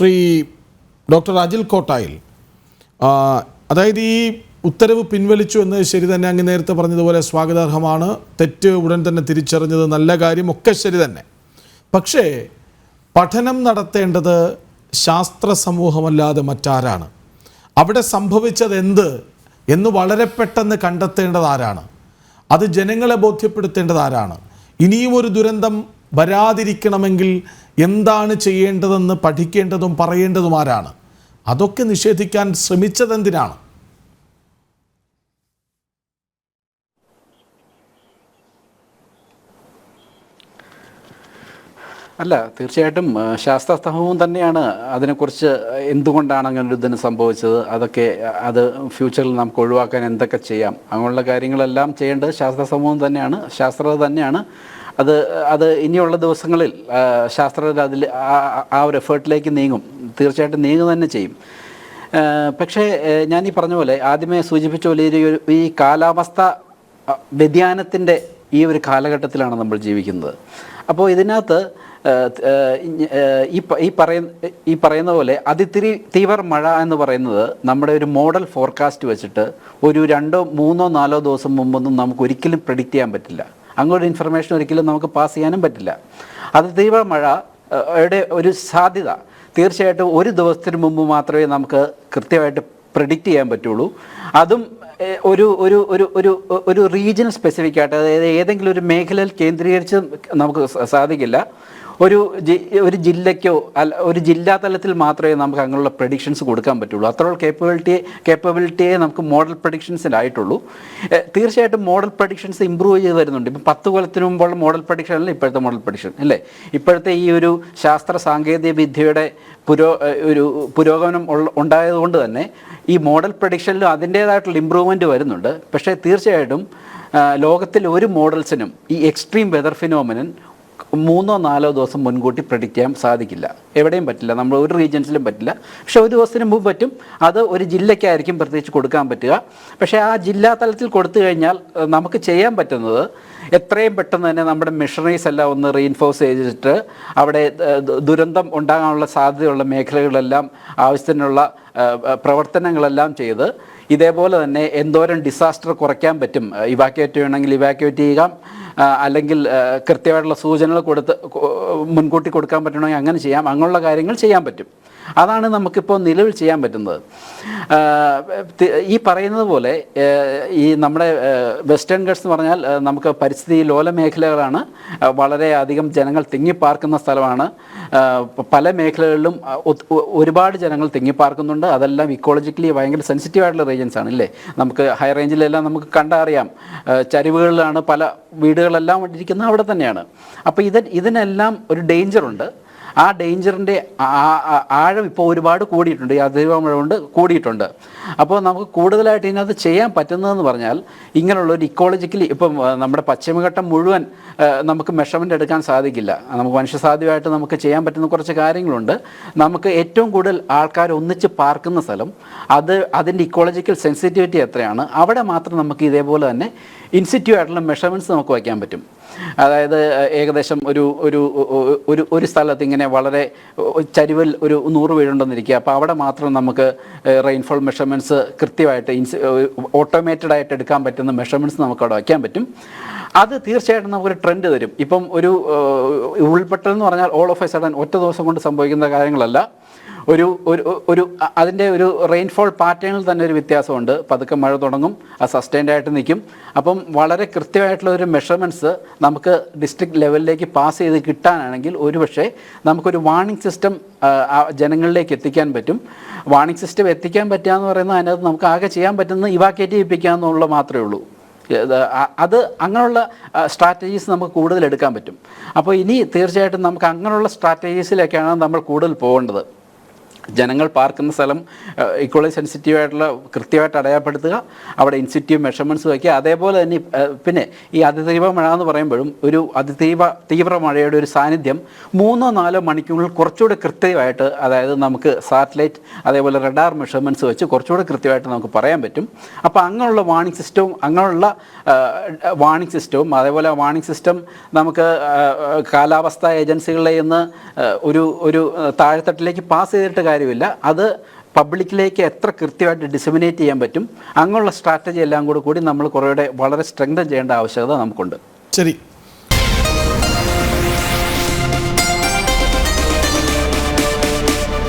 Shri doctor Ajil കോട്ടായിൽ. അതായത് ഈ ഉത്തരവ് പിൻവലിച്ചു എന്നത് ശരി തന്നെ അങ്ങ് നേരത്തെ പറഞ്ഞതുപോലെ സ്വാഗതാർഹമാണ്. തെറ്റ് ഉടൻ തന്നെ തിരിച്ചറിഞ്ഞത് നല്ല കാര്യം ഒക്കെ ശരി തന്നെ. പക്ഷേ പഠനം നടത്തേണ്ടത് ശാസ്ത്ര സമൂഹമല്ലാതെ മറ്റാരാണ്? അവിടെ സംഭവിച്ചത് എന്ത് എന്ന് വളരെ പെട്ടെന്ന് കണ്ടെത്തേണ്ടത് ആരാണ്? അത് ജനങ്ങളെ ബോധ്യപ്പെടുത്തേണ്ടത് ആരാണ്? ഇനിയും ഒരു ദുരന്തം വരാതിരിക്കണമെങ്കിൽ എന്താണ് ചെയ്യേണ്ടതെന്ന് പഠിക്കേണ്ടതും പറയേണ്ടതും ആരാണ്? അതൊക്കെ നിഷേധിക്കാൻ ശ്രമിച്ചതെന്തിനാണ്? അല്ല തീർച്ചയായിട്ടും ശാസ്ത്രസ്തംഭവും തന്നെയാണ് അതിനെക്കുറിച്ച് എന്തുകൊണ്ടാണ് അങ്ങനെ ഒരു ഇതിന് സംഭവിച്ചത്? അതൊക്കെ അത് ഫ്യൂച്ചറിൽ നമുക്ക് ഒഴിവാക്കാൻ എന്തൊക്കെ ചെയ്യാം? അങ്ങനെയുള്ള കാര്യങ്ങളെല്ലാം ചെയ്യേണ്ടത് ശാസ്ത്ര സമൂഹം തന്നെയാണ്. ശാസ്ത്രത തന്നെയാണ്. അത് അത് ഇനിയുള്ള ദിവസങ്ങളിൽ ശാസ്ത്രജ്ഞർ അതിൽ ആ- ഒരു എഫേർട്ടിലേക്ക് നീങ്ങും. തീർച്ചയായിട്ടും നീങ്ങുക തന്നെ ചെയ്യും. പക്ഷേ ഞാൻ ഈ പറഞ്ഞ പോലെ ആദ്യമേ സൂചിപ്പിച്ച പോലെ ഈ കാലാവസ്ഥ വ്യതിയാനത്തിന്റെ ഈ ഒരു കാലഘട്ടത്തിലാണ് നമ്മൾ ജീവിക്കുന്നത്. അപ്പോൾ ഇതിനകത്ത് ഈ പറയുന്ന ഈ പറയുന്ന പോലെ അതിത്തിരി തീവ്ര മഴ എന്ന് പറയുന്നത് നമ്മുടെ ഒരു മോഡൽ ഫോർകാസ്റ്റ് വെച്ചിട്ട് ഒരു രണ്ടോ മൂന്നോ നാലോ ദിവസം മുമ്പൊന്നും നമുക്ക് ഒരിക്കലും പ്രഡിക്റ്റ് ചെയ്യാൻ പറ്റില്ല. അങ്ങോട്ട് ഇൻഫർമേഷൻ ഒരിക്കലും നമുക്ക് പാസ് ചെയ്യാനും പറ്റില്ല. അത് തീവ്ര മഴ യുടെ ഒരു സാധ്യത. തീർച്ചയായിട്ടും ഒരു ദിവസത്തിന് മുമ്പ് മാത്രമേ നമുക്ക് കൃത്യമായിട്ട് പ്രിഡിക്റ്റ് ചെയ്യാൻ പറ്റുള്ളൂ. അതും ഒരു ഒരു ഒരു ഒരു ഒരു റീജിയൻ സ്പെസിഫിക് ആയിട്ട് അതായത് ഏതെങ്കിലും ഒരു മേഖലയിൽ കേന്ദ്രീകരിച്ച് നമുക്ക് സാധിക്കില്ല. ഒരു ഒരു ജില്ലയ്ക്കോ അല്ല ഒരു ജില്ലാ തലത്തിൽ മാത്രമേ നമുക്ക് അങ്ങനെയുള്ള പ്രഡിക്ഷൻസ് കൊടുക്കാൻ പറ്റുള്ളൂ. അത്രയുള്ള കേപ്പബിലിറ്റി കേപ്പബിലിറ്റിയെ നമുക്ക് മോഡൽ പ്രഡിക്ഷൻസിലായിട്ടുള്ളൂ തീർച്ചയായിട്ടും മോഡൽ പ്രഡിക്ഷൻസ് ഇമ്പ്രൂവ് ചെയ്ത് വരുന്നുണ്ട് ഇപ്പം പത്ത് കൊല്ലത്തിന് മുമ്പുള്ള മോഡൽ പ്രഡിക്ഷൻ അല്ല ഇപ്പോഴത്തെ മോഡൽ പ്രഡിക്ഷൻ അല്ലേ? ഇപ്പോഴത്തെ ഈ ഒരു ശാസ്ത്ര സാങ്കേതിക വിദ്യയുടെ പുരോ ഒരു പുരോഗമനം ഉണ്ടായതുകൊണ്ട് തന്നെ ഈ മോഡൽ പ്രഡിക്ഷനിലും അതിന്റേതായിട്ടുള്ള ഇമ്പ്രൂവ്മെന്റ് വരുന്നുണ്ട്. പക്ഷേ തീർച്ചയായിട്ടും ലോകത്തിൽ ഒരു മോഡൽസിനും ഈ എക്സ്ട്രീം വെതർ ഫിനോമിനൻ മൂന്നോ നാലോ ദിവസം മുൻകൂട്ടി പ്രഡിക്റ്റ് ചെയ്യാൻ സാധിക്കില്ല. എവിടെയും പറ്റില്ല. നമ്മൾ ഒരു റീജിയൻസിലും പറ്റില്ല. പക്ഷേ ഒരു ദിവസത്തിന് മുമ്പ് പറ്റും. അത് ഒരു ജില്ലയ്ക്കായിരിക്കും പ്രത്യേകിച്ച് കൊടുക്കാൻ പറ്റുക. പക്ഷേ ആ ജില്ലാ തലത്തിൽ കൊടുത്തു കഴിഞ്ഞാൽ നമുക്ക് ചെയ്യാൻ പറ്റുന്നത് എത്രയും പെട്ടെന്ന് തന്നെ നമ്മുടെ മിഷണറീസ് എല്ലാം ഒന്ന് റീഇൻഫോഴ്സ് ചെയ്തിട്ട് അവിടെ ദുരന്തം ഉണ്ടാകാനുള്ള സാധ്യതയുള്ള മേഖലകളെല്ലാം ആവശ്യത്തിനുള്ള പ്രവർത്തനങ്ങളെല്ലാം ചെയ്ത് ഇതേപോലെ തന്നെ എന്തോരം ഡിസാസ്റ്റർ കുറയ്ക്കാൻ പറ്റും. ഇവാക്യുവേറ്റ് ചെയ്യണമെങ്കിൽ ഇവാക്യുവേറ്റ് ചെയ്യുക അല്ലെങ്കിൽ കൃത്യമായിട്ടുള്ള സൂചനകൾ കൊടുത്ത് മുൻകൂട്ടി കൊടുക്കാൻ പറ്റണമെങ്കിൽ അങ്ങനെ ചെയ്യാം. അങ്ങനെയുള്ള കാര്യങ്ങൾ ചെയ്യാൻ പറ്റും. അതാണ് നമുക്കിപ്പോൾ നിലവിൽ ചെയ്യാൻ പറ്റുന്നത്. ഈ പറയുന്നത് പോലെ ഈ നമ്മുടെ വെസ്റ്റേൺ ഗട്ട്സ് എന്ന് പറഞ്ഞാൽ നമുക്ക് പരിസ്ഥിതി ലോല മേഖലകളാണ് വളരെയധികം ജനങ്ങൾ തിങ്ങിപ്പാർക്കുന്ന സ്ഥലമാണ്. പല മേഖലകളിലും ഒരുപാട് ജനങ്ങൾ തിങ്ങിപ്പാർക്കുന്നുണ്ട്. അതെല്ലാം ഇക്കോളജിക്കലി ഭയങ്കര സെൻസിറ്റീവ് ആയിട്ടുള്ള റീജൻസ് ആണ് ഇല്ലേ നമുക്ക് ഹൈ റേഞ്ചിലെല്ലാം നമുക്ക് കണ്ടറിയാം. ചരിവുകളിലാണ് പല വീടുകളെല്ലാം ഇരിക്കുന്നത് അവിടെ തന്നെയാണ്. അപ്പോൾ ഇത് ഇതിനെല്ലാം ഒരു ഡേഞ്ചറുണ്ട് ആ ഡേഞ്ചറിന്റെ ആഴം ഇപ്പോൾ ഒരുപാട് കൂടിയിട്ടുണ്ട്. ഈ അതിർവ മഴ കൊണ്ട് കൂടിയിട്ടുണ്ട്. അപ്പോൾ നമുക്ക് കൂടുതലായിട്ട് ഇതിനകത്ത് ചെയ്യാൻ പറ്റുന്നതെന്ന് പറഞ്ഞാൽ ഇങ്ങനെയുള്ള ഒരു ഇക്കോളജിക്കലി ഇപ്പം നമ്മുടെ പശ്ചിമഘട്ടം മുഴുവൻ നമുക്ക് മെഷർമെന്റ് എടുക്കാൻ സാധിക്കില്ല. നമുക്ക് മനുഷ്യസാധ്യമായിട്ട് നമുക്ക് ചെയ്യാൻ പറ്റുന്ന കുറച്ച് കാര്യങ്ങളുണ്ട്. നമുക്ക് ഏറ്റവും കൂടുതൽ ആൾക്കാർ ഒന്നിച്ച് പാർക്കുന്ന സ്ഥലം അത് അതിന്റെ ഇക്കോളജിക്കൽ സെൻസിറ്റിവിറ്റി എത്രയാണ്? അവിടെ മാത്രം നമുക്ക് ഇതേപോലെ തന്നെ ഇൻസ്റ്റിറ്റ്യൂട്ടായിട്ടുള്ള മെഷർമെന്റ്സ് നമുക്ക് വയ്ക്കാൻ പറ്റും. അതായത് ഏകദേശം ഒരു ഒരു ഒരു സ്ഥലത്ത് ഇങ്ങനെ വളരെ ചരിവിൽ ഒരു നൂറ് വീടുണ്ടെന്നിരിക്കുക അപ്പോൾ അവിടെ മാത്രം നമുക്ക് റെയിൻഫോൾ മെഷർമെന്റ്സ് കൃത്യമായിട്ട് ഇൻസ് ഓട്ടോമേറ്റഡ് ആയിട്ട് എടുക്കാൻ പറ്റുന്ന മെഷർമെന്റ്സ് നമുക്ക് അവിടെ വയ്ക്കാൻ പറ്റും. അത് തീർച്ചയായിട്ടും നമുക്കൊരു ട്രെൻഡ് തരും. ഇപ്പം ഒരു ഉൾപ്പെട്ടെന്ന് പറഞ്ഞാൽ ഓൾ ഓഫ് എ സഡൻ ഒറ്റ ദിവസം കൊണ്ട് സംഭവിക്കുന്ന കാര്യങ്ങളല്ല. ഒരു ഒരു ഒരു അതിന്റെ ഒരു റെയിൻഫോൾ പാറ്റേണിൽ തന്നെ ഒരു വ്യത്യാസമുണ്ട്. പതുക്കെ മഴ തുടങ്ങും അത് സസ്റ്റൈൻഡ് ആയിട്ട് നിൽക്കും. അപ്പം വളരെ കൃത്യമായിട്ടുള്ള ഒരു മെഷർമെന്റ്സ് നമുക്ക് ഡിസ്ട്രിക്ട് ലെവലിലേക്ക് പാസ് ചെയ്ത് കിട്ടാനാണെങ്കിൽ ഒരുപക്ഷെ നമുക്കൊരു വാണിംഗ് സിസ്റ്റം ജനങ്ങളിലേക്ക് എത്തിക്കാൻ പറ്റും. വാണിംഗ് സിസ്റ്റം എത്തിക്കാൻ പറ്റുക എന്ന് പറയുന്നത് അതിനകത്ത് നമുക്ക് ആകെ ചെയ്യാൻ പറ്റുന്നത് ഇവാക്കേറ്റ് ചെയ്യിപ്പിക്കുക എന്നുള്ള മാത്രമേ ഉള്ളൂ. അത് അങ്ങനെയുള്ള സ്ട്രാറ്റജീസ് നമുക്ക് കൂടുതൽ എടുക്കാൻ പറ്റും. അപ്പോൾ ഇനി തീർച്ചയായിട്ടും നമുക്ക് അങ്ങനെയുള്ള സ്ട്രാറ്റജീസിലേക്കാണ് നമ്മൾ കൂടുതൽ പോകേണ്ടത്. ജനങ്ങൾ പാർക്കുന്ന സ്ഥലം ഇക്വളി സെൻസിറ്റീവ് ആയിട്ടുള്ള കൃത്യമായിട്ട് അടയാളപ്പെടുത്തുക അവിടെ ഇൻസിറ്റീവ് മെഷർമെന്റ്സ് വയ്ക്കുക. അതേപോലെ തന്നെ പിന്നെ ഈ അതിതീവ മഴ എന്ന് പറയുമ്പോഴും ഒരു അതിതീവ തീവ്ര മഴയുടെ ഒരു സാന്നിധ്യം മൂന്നോ നാലോ മണിക്കൂറിൽ കുറച്ചുകൂടെ കൃത്യമായിട്ട് അതായത് നമുക്ക് സാറ്റലൈറ്റ് അതേപോലെ റഡാർ മെഷർമെന്റ്സ് വെച്ച് കുറച്ചുകൂടെ കൃത്യമായിട്ട് നമുക്ക് പറയാൻ പറ്റും. അപ്പോൾ അങ്ങനെയുള്ള വാണിംഗ് സിസ്റ്റവും അങ്ങനെയുള്ള വാണിംഗ് സിസ്റ്റവും അതേപോലെ വാണിംഗ് സിസ്റ്റം നമുക്ക് കാലാവസ്ഥ ഏജൻസികളിൽ നിന്ന് ഒരു ഒരു താഴെത്തട്ടിലേക്ക് പാസ് ചെയ്തിട്ട് കാര്യമില്ല. അത് പബ്ലിക്കിലേക്ക് എത്ര കൃത്യമായിട്ട് ഡിസിമിനേറ്റ് ചെയ്യാൻ പറ്റും അങ്ങനെയുള്ള സ്ട്രാറ്റജി എല്ലാം കൂടി കൂടി നമ്മൾ കുറേയുടെ വളരെ സ്ട്രെങ്തൻ ചെയ്യേണ്ട ആവശ്യകത നമുക്കുണ്ട്. ശരി.